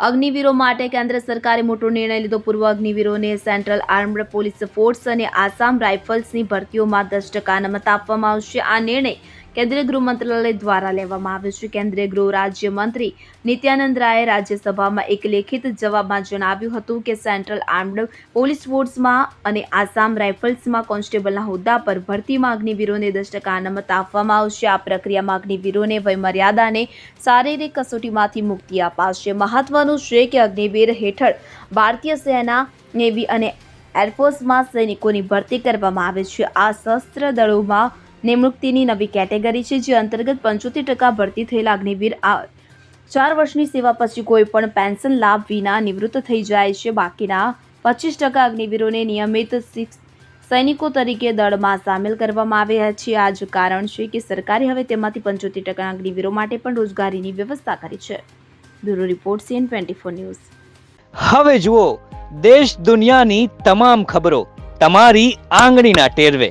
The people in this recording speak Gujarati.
અગ્નિવીરો માટે કેન્દ્ર સરકારે મોટો નિર્ણય લીધો. પૂર્વ અગ્નિવીરોને સેન્ટ્રલ આર્મ્ડ પોલીસ ફોર્સ અને આસામ રાઇફલ્સની ભરતીઓમાં દસ ટકા નમત આપવામાં આવશે. આ નિર્ણય કેન્દ્રીય ગૃહ મંત્રાલય દ્વારા લેવામાં આવ્યું છે. કેન્દ્રીય ગૃહ રાજ્યમંત્રી નિત્યાનંદ રાયે રાજ્યસભામાં એક લેખિત જવાબમાં જણાવ્યું હતું કે સેન્ટ્રલ આર્મ્ડ પોલીસ ફોર્સમાં અને આસામ રાઇફલ્સમાં કોન્સ્ટેબલના હોદ્દા પર ભરતીમાં અગ્નિવીરોને દસ ટકા અનામત આપવામાં આવશે. આ પ્રક્રિયામાં અગ્નિવીરોને વયમર્યાદાને શારીરિક કસોટીમાંથી મુક્તિ અપાશે. મહત્વનું છે કે અગ્નિવીર હેઠળ ભારતીય સેના, નેવી અને એરફોર્સમાં સૈનિકોની ભરતી કરવામાં આવે છે. આ શસ્ત્ર દળોમાં નિમણૂકની નવી કેટેગરી છે, જે અંતર્ગત પંચોતેર ટકા ભરતી થયેલા અગ્નિવીર આ ચાર વર્ષની સેવા પછી કોઈ પણ પેન્શન લાભ વિના નિવૃત્ત થઈ જાય છે. બાકીના પચીસ ટકા અગ્નિવીરોને નિયમિત સૈનિકો તરીકે દળમાં સામેલ કરવામાં આવ્યા છે. આ જ કારણ છે કે સરકારે હવે તેમાંથી પંચોતેર ટકા અગ્નિવીરો માટે પણ રોજગારીની વ્યવસ્થા કરી છે. Bureau report, CN twenty four news. હવે જુઓ, દેશ દુનિયાની તમામ ખબરો તમારી આંગળીના ટેરવે.